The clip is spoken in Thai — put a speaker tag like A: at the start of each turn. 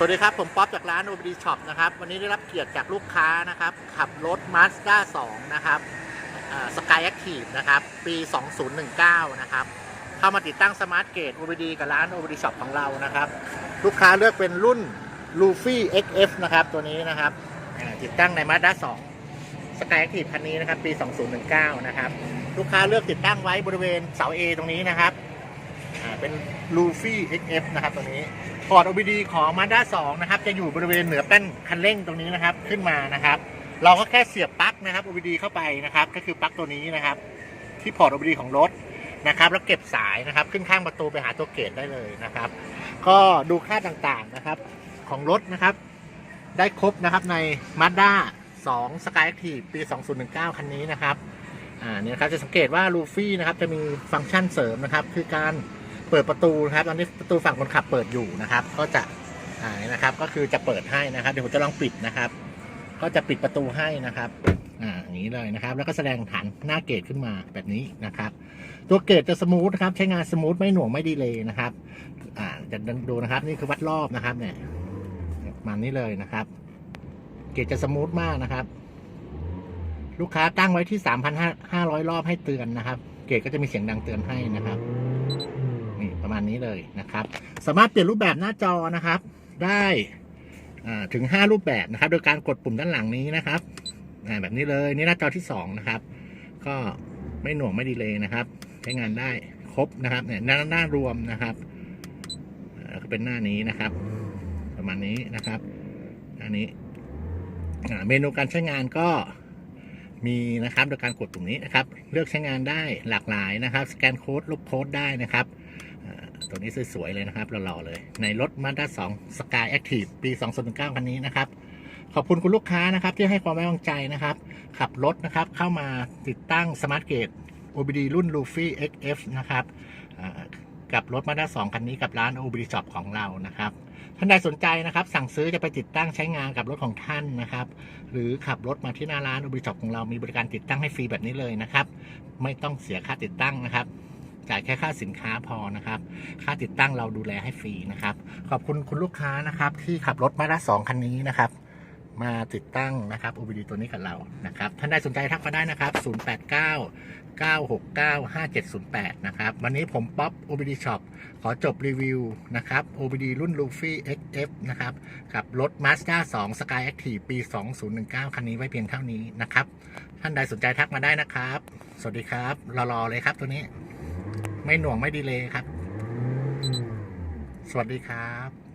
A: สวัสดีครับ ผมป๊อปจากร้าน OBD Shop นะครับ วันนี้ได้รับเกียรติจากลูกค้านะครับ ขับรถ Mazda 2 นะครับสกายแอคทีฟนะครับ ปี 2019 นะครับ เข้ามาติดตั้งสมาร์ทเกต OBD กับร้าน OBD Shop ของเรานะครับ ลูกค้าเลือกเป็นรุ่น Luffy XF นะครับ ตัวนี้นะครับ ติดตั้งใน Mazda 2สกายแอคทีฟคันนี้นะครับ ปี 2019 นะครับ ลูกค้าเลือกติดตั้งไว้บริเวณเสา A ตรงนี้นะครับ เป็น Luffy XF นะครับตัวนี้พอร์ต OBD ของ Mazda 2 นะครับ จะอยู่บริเวณเหนือแป้นคันเร่งตรงนี้นะครับ ขึ้นมานะครับ เราก็แค่เสียบปลั๊กนะครับ OBD เข้าไปนะครับ ก็คือปลั๊กตัวนี้นะครับ ที่พอร์ต OBD ของรถนะครับ แล้วเก็บสายนะครับ ขึ้นข้างประตูไปหาตัวเกตได้เลยนะครับ ก็ดูค่าต่างๆนะครับ ของรถนะครับ ได้ครบนะครับใน Mazda 2 Sky Active ปี 2019 คันนี้นะครับ อ่าเนี่ยครับจะสังเกตว่าลูฟี่นะครับจะมีฟังก์ชันเสริมนะครับ คือการ เปิดประตูนะครับตอนนี้ประตูฝั่งคนขับเปิดอยู่นะครับ ก็จะอ่านี่นะครับ ก็คือจะเปิดให้นะครับเดี๋ยวผมจะลองปิดนะครับ ก็จะปิดประตูให้นะครับอ่าอย่างนี้เลยนะครับ แล้วก็แสดงฐานหน้าเกตขึ้นมาแบบนี้นะครับ ตัวเกตจะสมูทนะครับ ใช้งานสมูทไม่หน่วงไม่ดีเลยนะครับ อ่าจะดูนะครับ นี่คือวัดรอบนะครับ เนี่ยประมันนี้เลยนะครับ เกตจะสมูทมากนะครับ ลูกค้าตั้งไว้ที่ 3,500 รอบให้เตือนนะครับ เกตก็จะมีเสียงดังเตือนให้นะครับ ประมาณนี้เลยนะครับ สามารถเปลี่ยนรูปแบบหน้าจอนะครับ ได้ถึง 5 รูปแบบนะครับ โดยการกดปุ่มด้านหลังนี้นะครับแบบนี้เลยนี่หน้าจอที่ 2 นะครับ ก็ไม่หน่วงไม่ดีเลยนะครับ ใช้งานได้ครบนะครับเนี่ยหน้าหน้ารวมนะครับก็เป็นหน้านี้นะครับ ประมาณนี้นะครับหน้านี้เมนูการใช้งานก็มีนะครับโดยการกดปุ่มนี้นะครับ เลือกใช้งานได้หลากหลายนะครับ สแกนโค้ดลบโค้ดได้นะครับ ตัวนี้สวยๆเลยนะครับหล่อๆเลย ในรถ Mazda 2 Sky Active ปี 2019คันนี้นะครับ ขอบคุณคุณลูกค้านะครับ ที่ให้ความไว้วางใจนะครับ ขับรถนะครับเข้ามาติดตั้ง Smart Gate OBD รุ่น Luffy XF นะครับกับรถ Mazda 2 คันนี้กับร้าน OBD Shop ของเรานะครับท่านใดสนใจนะครับ สั่งซื้อจะไปติดตั้งใช้งานกับรถของท่านนะครับ หรือขับรถมาที่หน้าร้านอุบิช็อปของเรามีบริการติดตั้งให้ฟรีแบบนี้เลยนะครับ ไม่ต้องเสียค่าติดตั้งนะครับ จ่ายแค่ค่าสินค้าพอนะครับ ค่าติดตั้งเราดูแลให้ฟรีนะครับ ขอบคุณคุณลูกค้านะครับ ที่ขับรถมาด้าสองคันนี้นะครับ มาติดตั้งนะครับ OBD ตัวนี้กับเรานะครับ ท่านใดสนใจทักมาได้นะครับ 089 969 5708 นะครับ วันนี้ผมป๊อป OBD Shop ขอจบรีวิวนะครับ OBD รุ่น Luffy XF นะครับ กับรถ Mazda 2 Sky Active ปี 2019 คันนี้ไว้เพียงเท่านี้นะครับ ท่านใดสนใจทักมาได้นะครับ สวัสดีครับ รอ ๆ เลยครับตัวนี้ ไม่หน่วงไม่ดีเลยครับ สวัสดีครับ